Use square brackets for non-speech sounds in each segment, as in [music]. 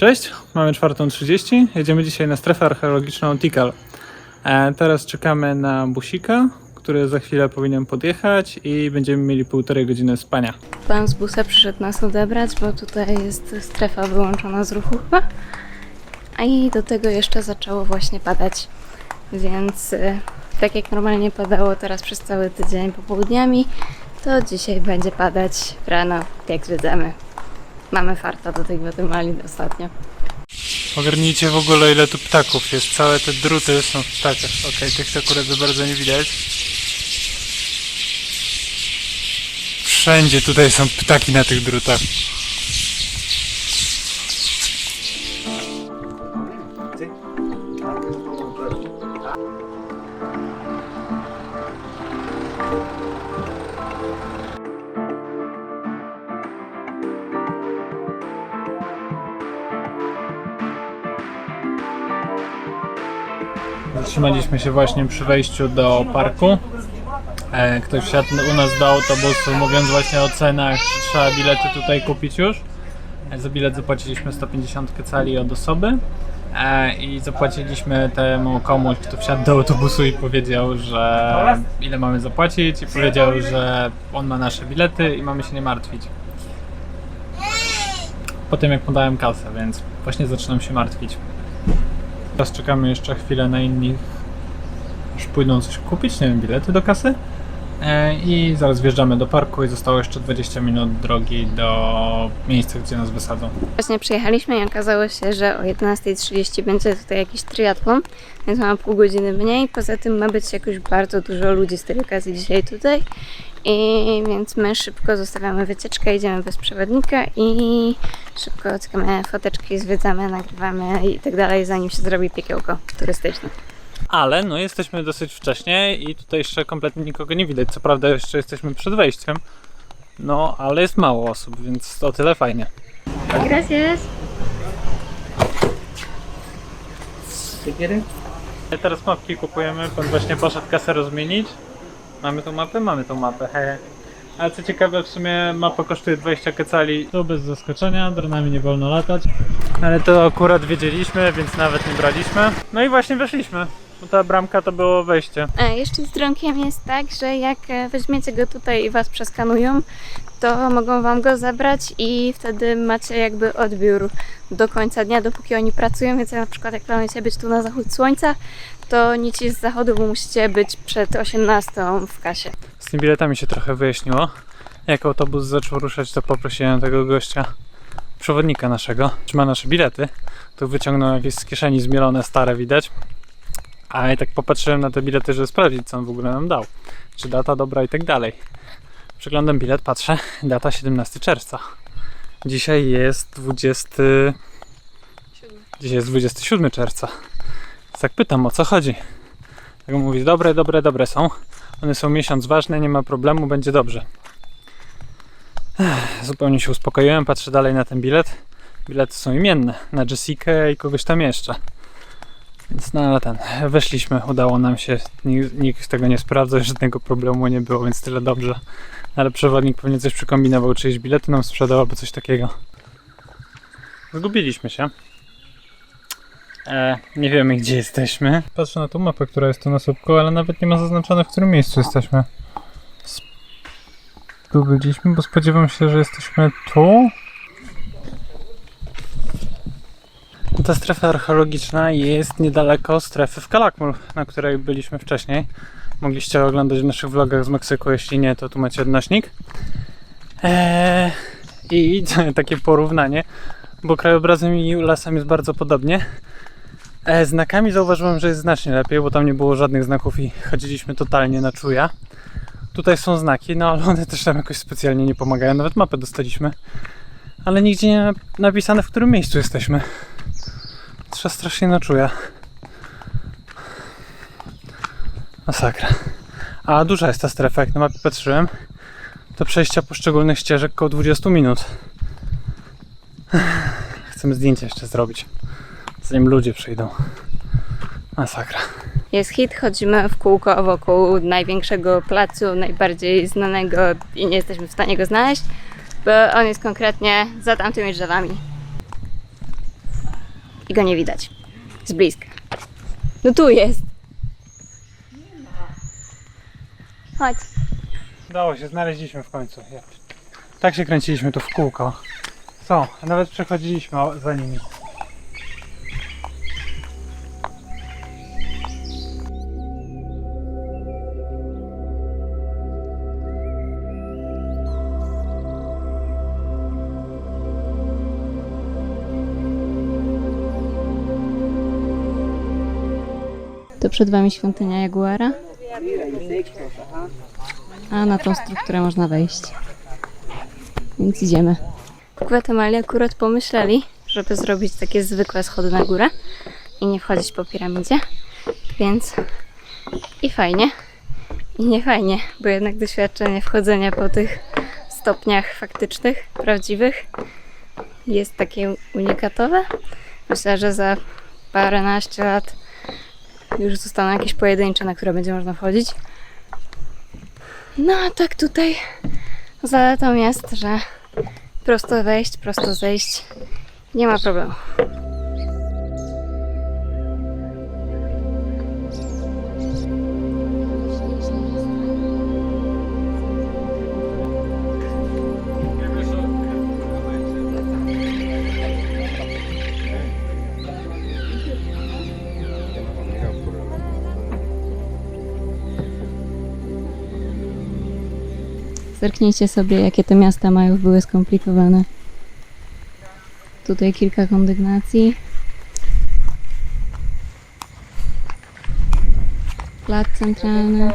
Cześć, mamy 4.30. Jedziemy dzisiaj na strefę archeologiczną Tikal. E, teraz czekamy na busika, który za chwilę powinien podjechać i będziemy mieli półtorej godziny spania. Pan z busa przyszedł nas odebrać, bo tutaj jest strefa wyłączona z ruchu chyba. A i do tego jeszcze zaczęło właśnie padać. Więc y, tak jak normalnie padało teraz przez cały tydzień popołudniami, to dzisiaj będzie padać rano, jak zwiedzamy. Mamy farta do tej Gwatemali ostatnio. Ogarnijcie w ogóle ile tu ptaków jest. Całe te druty są w ptakach. Okej, tych akurat za bardzo nie widać. Wszędzie tutaj są ptaki na tych drutach. Zatrzymaliśmy się właśnie przy wejściu do parku. E, Ktoś wsiadł u nas do autobusu, mówiąc właśnie o cenach, że trzeba bilety tutaj kupić już. E, Za bilet zapłaciliśmy 150 cali od osoby e, i zapłaciliśmy temu komuś, kto wsiadł do autobusu i powiedział, że ile mamy zapłacić i powiedział, że on ma nasze bilety i mamy się nie martwić. Po tym jak podałem kasę, więc właśnie zaczynam się martwić. Teraz czekamy jeszcze chwilę na innych, aż pójdą coś kupić, nie wiem, bilety do kasy. E, I zaraz wjeżdżamy do parku i zostało jeszcze 20 minut drogi do miejsca, gdzie nas wysadzą. Właśnie przyjechaliśmy i okazało się, że o 11.30 będzie tutaj jakiś triatlon, więc mamy pół godziny mniej. Poza tym ma być jakoś bardzo dużo ludzi z tej okazji dzisiaj tutaj. I więc my szybko zostawiamy wycieczkę, idziemy bez przewodnika i szybko cyklamy foteczki, zwiedzamy, nagrywamy i tak dalej, zanim się zrobi piekiełko turystyczne. Ale no jesteśmy dosyć wcześnie i tutaj jeszcze kompletnie nikogo nie widać. Co prawda jeszcze jesteśmy przed wejściem. No, ale jest mało osób, więc o tyle fajnie. Gracias! Teraz mapki kupujemy, pan właśnie poszedł kasę rozmienić. Mamy tą mapę? Mamy tą mapę, hehe. Ale co ciekawe, w sumie mapa kosztuje 20 kecali. To bez zaskoczenia, dronami nie wolno latać. Ale to akurat wiedzieliśmy, więc nawet nie braliśmy. No i właśnie weszliśmy. Ta bramka to było wejście. A jeszcze z dronkiem jest tak, że jak e, weźmiecie go tutaj i was przeskanują, to mogą wam go zabrać i wtedy macie jakby odbiór do końca dnia, dopóki oni pracują, więc na przykład jak planujecie być tu na zachód słońca, to nic z zachodu, bo musicie być przed 18 w kasie. Z tymi biletami się trochę wyjaśniło. Jak autobus zaczął ruszać, to poprosiłem tego gościa, przewodnika naszego, czy ma nasze bilety. Tu wyciągnął jakieś z kieszeni zmielone, stare widać. A ja tak popatrzyłem na te bilety, żeby sprawdzić, co on w ogóle nam dał. Czy data dobra i tak dalej. Przeglądam bilet, patrzę, data 17 czerwca. Dzisiaj jest 20... Dzisiaj jest 27 czerwca. Więc tak pytam, o co chodzi. Tak mówi, dobre, dobre, dobre są. One są miesiąc ważne, nie ma problemu, będzie dobrze. Ech, Zupełnie się uspokoiłem, patrzę dalej na ten bilet. Bilety są imienne, na Jessikę i kogoś tam jeszcze. Więc no ale ten, weszliśmy, udało nam się, nikt, tego nie sprawdzał, żadnego problemu nie było, więc tyle dobrze. Ale przewodnik pewnie coś przykombinował, czyjeś bilety nam sprzedał albo coś takiego. Zgubiliśmy się. E, nie wiemy gdzie jesteśmy. Patrzę na tą mapę, która jest tu na słupku, ale nawet nie ma zaznaczone w którym miejscu jesteśmy. Byliśmy, bo spodziewam się, że jesteśmy tu. Ta strefa archeologiczna jest niedaleko strefy w Kalakmul, na której byliśmy wcześniej. Mogliście oglądać w naszych vlogach z Meksyku, jeśli nie, to tu macie odnośnik. Eee, I [laughs] takie porównanie, bo krajobrazem i lasem jest bardzo podobnie. E, znakami zauważyłem, że jest znacznie lepiej, bo tam nie było żadnych znaków i chodziliśmy totalnie na czuja. Tutaj są znaki, no ale one też tam jakoś specjalnie nie pomagają. Nawet mapę dostaliśmy, ale nigdzie nie napisane, w którym miejscu jesteśmy. Trzeba strasznie czuja. Masakra. A duża jest ta strefa, jak na mapie patrzyłem. Do przejścia poszczególnych ścieżek około 20 minut. [sighs] Chcemy zdjęcie jeszcze zrobić zanim ludzie przyjdą. Masakra. Jest hit, chodzimy w kółko wokół największego placu, najbardziej znanego i nie jesteśmy w stanie go znaleźć, bo on jest konkretnie za tamtymi drzewami. I go nie widać. Z bliska. No tu jest. Chodź. Udało się, znaleźliśmy w końcu. Tak się kręciliśmy tu w kółko. A nawet przechodziliśmy za nimi. Przed Wami świątynia Jaguara. A na tą strukturę można wejść. Więc idziemy. W Gwatemali akurat pomyśleli, żeby zrobić takie zwykłe schody na górę i nie wchodzić po piramidzie. Więc i fajnie, i nie fajnie, bo jednak doświadczenie wchodzenia po tych stopniach faktycznych, prawdziwych jest takie unikatowe. Myślę, że za paręnaście lat już zostaną jakieś pojedyncze, na które będzie można wchodzić. No a tak tutaj zaletą jest, że prosto wejść, prosto zejść. Nie ma problemu. Zerknijcie sobie, jakie te miasta Majów były skomplikowane. Tutaj kilka kondygnacji. Plac centralny.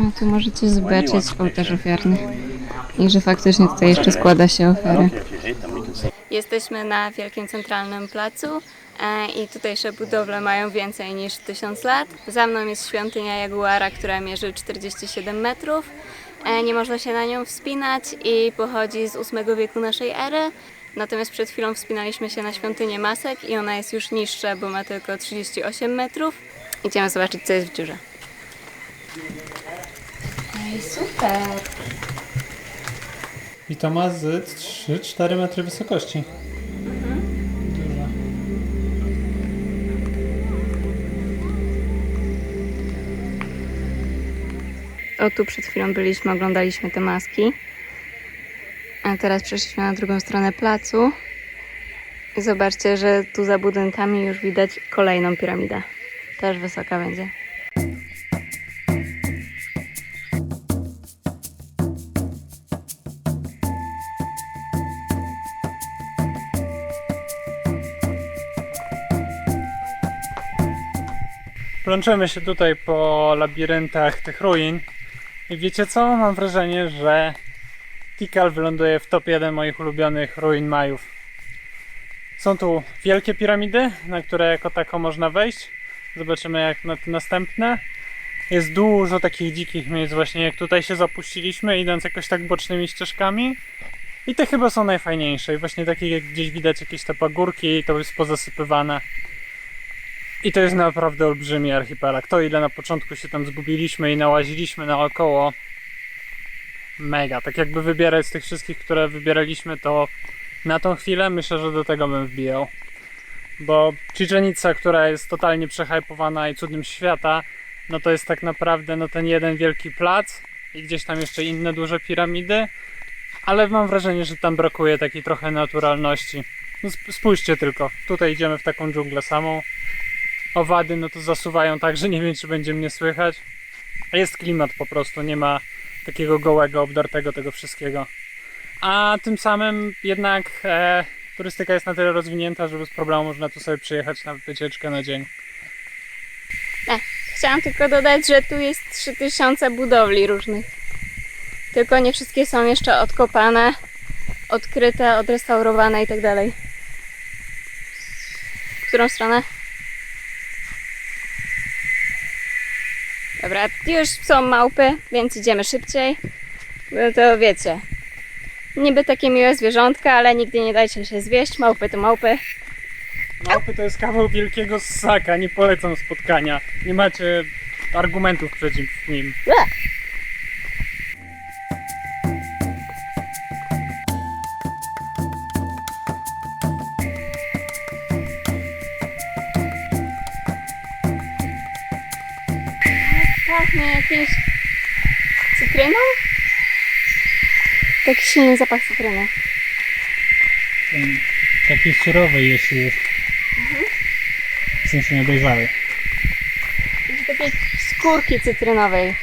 No tu możecie zobaczyć ołtarz ofiarny. I że faktycznie tutaj jeszcze składa się ofiarę. Jesteśmy na Wielkim Centralnym Placu e, i tutejsze budowle mają więcej niż 1000 lat. Za mną jest świątynia Jaguara, która mierzy 47 metrów. E, Nie można się na nią wspinać i pochodzi z VIII wieku naszej ery. Natomiast przed chwilą wspinaliśmy się na świątynię Masek i ona jest już niższa, bo ma tylko 38 metrów. Idziemy zobaczyć, co jest w dziurze. Ej, super! I to ma z 3-4 metry wysokości. Dużo. O, tu przed chwilą byliśmy, oglądaliśmy te maski. A teraz przeszliśmy na drugą stronę placu. I zobaczcie, że tu za budynkami już widać kolejną piramidę. Też wysoka będzie. Plączymy się tutaj po labiryntach tych ruin. I wiecie co? Mam wrażenie, że Tikal wyląduje w top 1 moich ulubionych ruin Majów. Są tu wielkie piramidy, na które jako tako można wejść. Zobaczymy jak na te następne. Jest dużo takich dzikich miejsc właśnie jak tutaj się zapuściliśmy, idąc jakoś tak bocznymi ścieżkami. I te chyba są najfajniejsze. I właśnie takie jak gdzieś widać jakieś te pagórki, to jest pozasypywane. I to jest naprawdę olbrzymi archipelag. To ile na początku się tam zgubiliśmy i nałaziliśmy naokoło. Mega. Tak jakby wybierać z tych wszystkich, które wybieraliśmy, to na tą chwilę myślę, że do tego bym wbijał. Bo Chichen Itza, która jest totalnie przehypowana i cudem świata, no to jest tak naprawdę no ten jeden wielki plac i gdzieś tam jeszcze inne duże piramidy. Ale mam wrażenie, że tam brakuje takiej trochę naturalności. No sp- spójrzcie tylko, tutaj idziemy w taką dżunglę samą owady no to zasuwają tak, że nie wiem czy będzie mnie słychać. Jest klimat po prostu, nie ma takiego gołego, obdartego tego wszystkiego. A tym samym jednak e, turystyka jest na tyle rozwinięta, że bez problemu można tu sobie przyjechać na wycieczkę na dzień. Chciałam tylko dodać, że tu jest 3000 budowli różnych. Tylko nie wszystkie są jeszcze odkopane, odkryte, odrestaurowane i tak. W którą stronę? Dobra, już są małpy, więc idziemy szybciej. No to wiecie. Niby takie miłe zwierzątka, ale nigdy nie dajcie się zwieść. Małpy to małpy. Małpy to jest kawał wielkiego ssaka, nie polecam spotkania. Nie macie argumentów przeciw nim. Pachnie jakimś cytryną? Taki silny zapach cytryny. Taki surowy, jeśli jest. W sensie nie dojrzały. Z takiej skórki cytrynowej,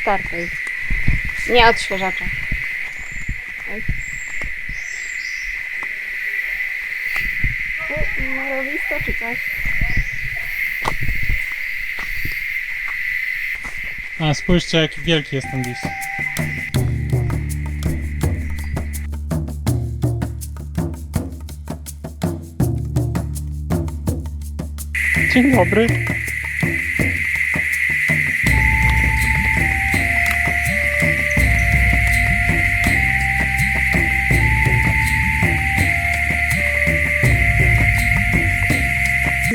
startej. Nie odświeżacza. Oj. Tu Mrowisto czy coś? A spójrzcie jaki wielki jest ten lis. Dzień dobry.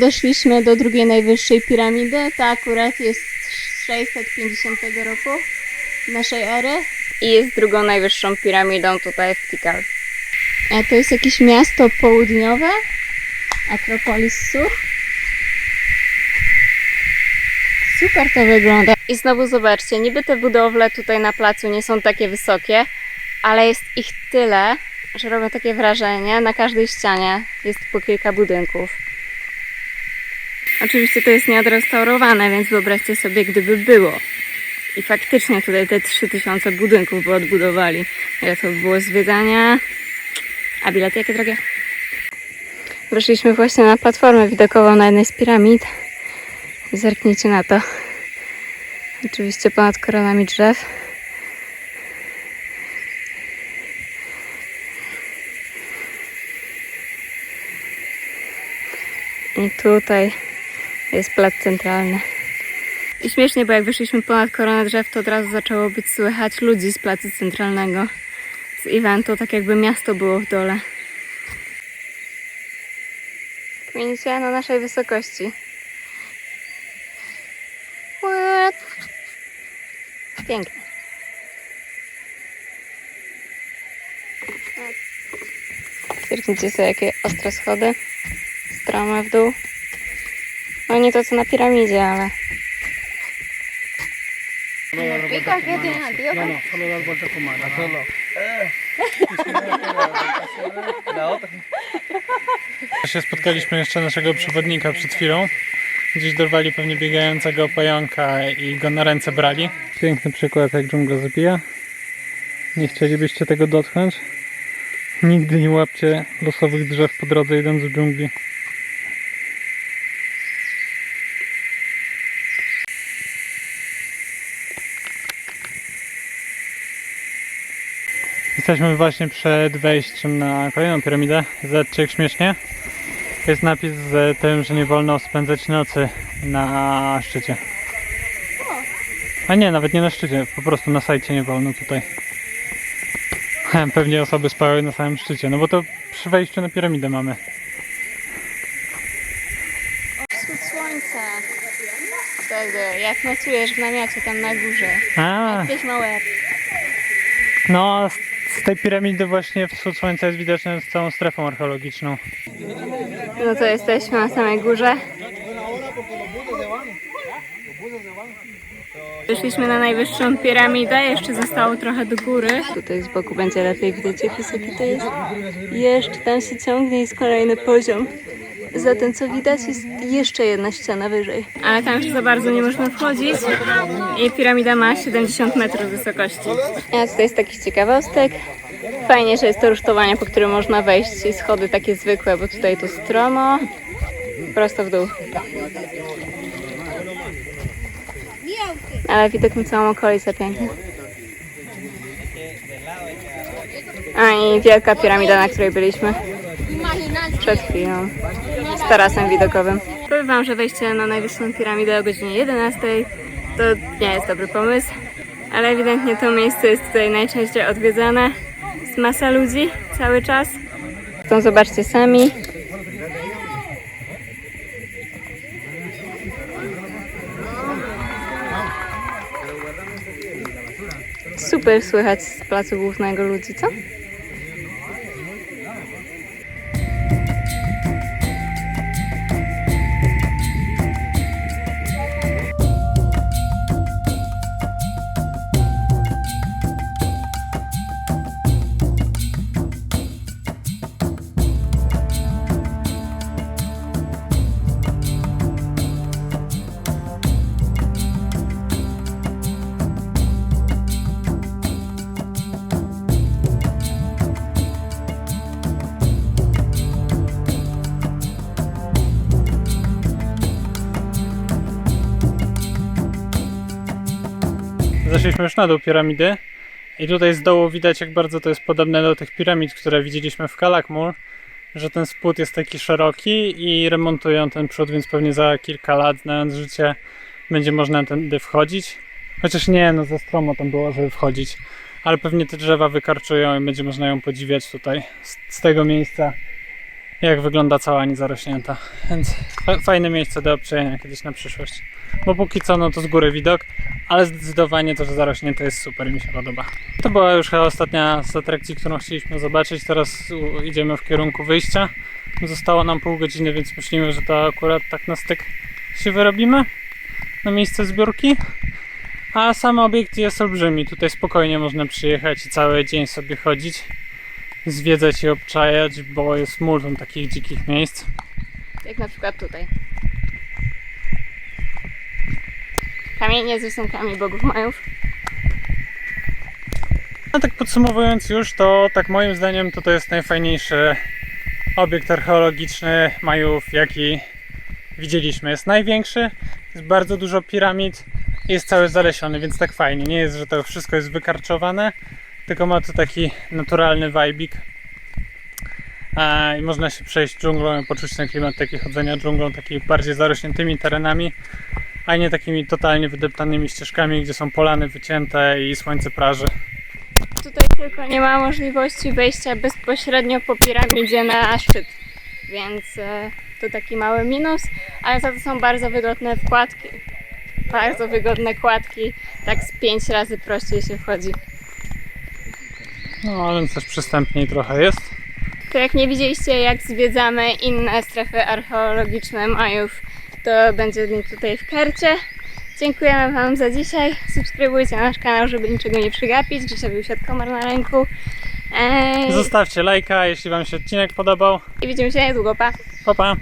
Doszliśmy do drugiej najwyższej piramidy. Ta akurat jest 650 roku naszej ery. I jest drugą najwyższą piramidą tutaj w Tikal. A to jest jakieś miasto południowe? Akropolis Sur? Super to wygląda. I znowu zobaczcie, niby te budowle tutaj na placu nie są takie wysokie, ale jest ich tyle, że robią takie wrażenie. Na każdej ścianie jest po kilka budynków. Oczywiście to jest nieodrestaurowane, więc wyobraźcie sobie, gdyby było. I faktycznie tutaj te 3000 budynków by odbudowali. Ile to by było zwiedzania? A bilety jakie drogie? Weszliśmy właśnie na platformę widokową na jednej z piramid. Zerknijcie na to. Oczywiście ponad koronami drzew. I tutaj jest plac centralny. I śmiesznie, bo jak wyszliśmy ponad koronę drzew, to od razu zaczęło być słychać ludzi z placu centralnego. Z eventu, tak jakby miasto było w dole. Widzicie, na naszej wysokości. Pięknie. Zerknijcie sobie, jakie ostre schody. Strome w dół. No nie to co na piramidzie, ale... Się spotkaliśmy jeszcze naszego przewodnika przed chwilą. Gdzieś dorwali pewnie biegającego pająka i go na ręce brali. Piękny przykład jak dżungla zabija. Nie chcielibyście tego dotknąć? Nigdy nie łapcie losowych drzew po drodze idąc w dżungli. Jesteśmy właśnie przed wejściem na kolejną piramidę. Zobaczcie jak śmiesznie. Jest napis z tym, że nie wolno spędzać nocy na szczycie. A nie, nawet nie na szczycie, po prostu na sajcie nie wolno tutaj. [laughs] Pewnie osoby spały na samym szczycie, no bo to przy wejściu na piramidę mamy. Wschód słońca. Wtedy, jak nocujesz w namiocie tam na górze. A, łeb. no z, tej piramidy właśnie wschód słońca jest widoczny z całą strefą archeologiczną. No to jesteśmy na samej górze. Wyszliśmy na najwyższą piramidę, jeszcze zostało trochę do góry. Tutaj z boku będzie lepiej widać jak wysokie to jest. Jeszcze tam się ciągnie jest kolejny poziom. Zatem co widać jest jeszcze jedna ściana wyżej. Ale tam już za bardzo nie można wchodzić i piramida ma 70 metrów wysokości. A tutaj jest taki ciekawostek. Fajnie, że jest to rusztowanie, po którym można wejść i schody takie zwykłe, bo tutaj tu stromo, prosto w dół. Ale widok na całą okolicę piękny. A i wielka piramida, na której byliśmy przed chwilą, z tarasem widokowym. Powiem Wam, że wejście na najwyższą piramidę o godzinie 11 to nie jest dobry pomysł, ale ewidentnie to miejsce jest tutaj najczęściej odwiedzane. Jest masa ludzi cały czas. Tą zobaczcie sami. Super słychać z placu głównego ludzi, co? Zeszliśmy już na dół piramidy i tutaj z dołu widać jak bardzo to jest podobne do tych piramid, które widzieliśmy w Kalakmul, że ten spód jest taki szeroki i remontują ten przód, więc pewnie za kilka lat, znając życie, będzie można tędy wchodzić. Chociaż nie, no za stromo tam było, żeby wchodzić, ale pewnie te drzewa wykarczują i będzie można ją podziwiać tutaj z, z tego miejsca, jak wygląda cała niezarośnięta. Więc fa- fajne miejsce do obczajenia kiedyś na przyszłość. Bo póki co, no to z góry widok, ale zdecydowanie to, że zarośnięte jest super mi się podoba. To była już chyba ostatnia z atrakcji, którą chcieliśmy zobaczyć. Teraz idziemy w kierunku wyjścia. Zostało nam pół godziny, więc myślimy, że to akurat tak na styk się wyrobimy na miejsce zbiórki. A sam obiekt jest olbrzymi. Tutaj spokojnie można przyjechać i cały dzień sobie chodzić, zwiedzać i obczajać, bo jest multum takich dzikich miejsc. Jak na przykład tutaj. Kamienie z rysunkami bogów Majów. No tak podsumowując już, to tak moim zdaniem to to jest najfajniejszy obiekt archeologiczny Majów, jaki widzieliśmy. Jest największy, jest bardzo dużo piramid i jest cały zalesiony, więc tak fajnie. Nie jest, że to wszystko jest wykarczowane, tylko ma to taki naturalny. A, I można się przejść dżunglą i poczuć ten klimat taki chodzenia dżunglą, takimi bardziej zarośniętymi terenami, a nie takimi totalnie wydeptanymi ścieżkami, gdzie są polany wycięte i słońce praży. Tutaj tylko nie ma możliwości wejścia bezpośrednio po piramidzie na szczyt, więc e, to taki mały minus, ale za to są bardzo wygodne wkładki. Bardzo wygodne kładki, tak z pięć razy prościej się wchodzi. No, ale też przystępniej trochę jest. To jak nie widzieliście, jak zwiedzamy inne strefy archeologiczne Majów, to będzie link tutaj w karcie. Dziękujemy Wam za dzisiaj. Subskrybujcie nasz kanał, żeby niczego nie przegapić. Grzesiowi usiadł komar na ręku. Eee, Zostawcie lajka, jeśli Wam się odcinek podobał. I widzimy się niedługo. Pa! Pa, pa.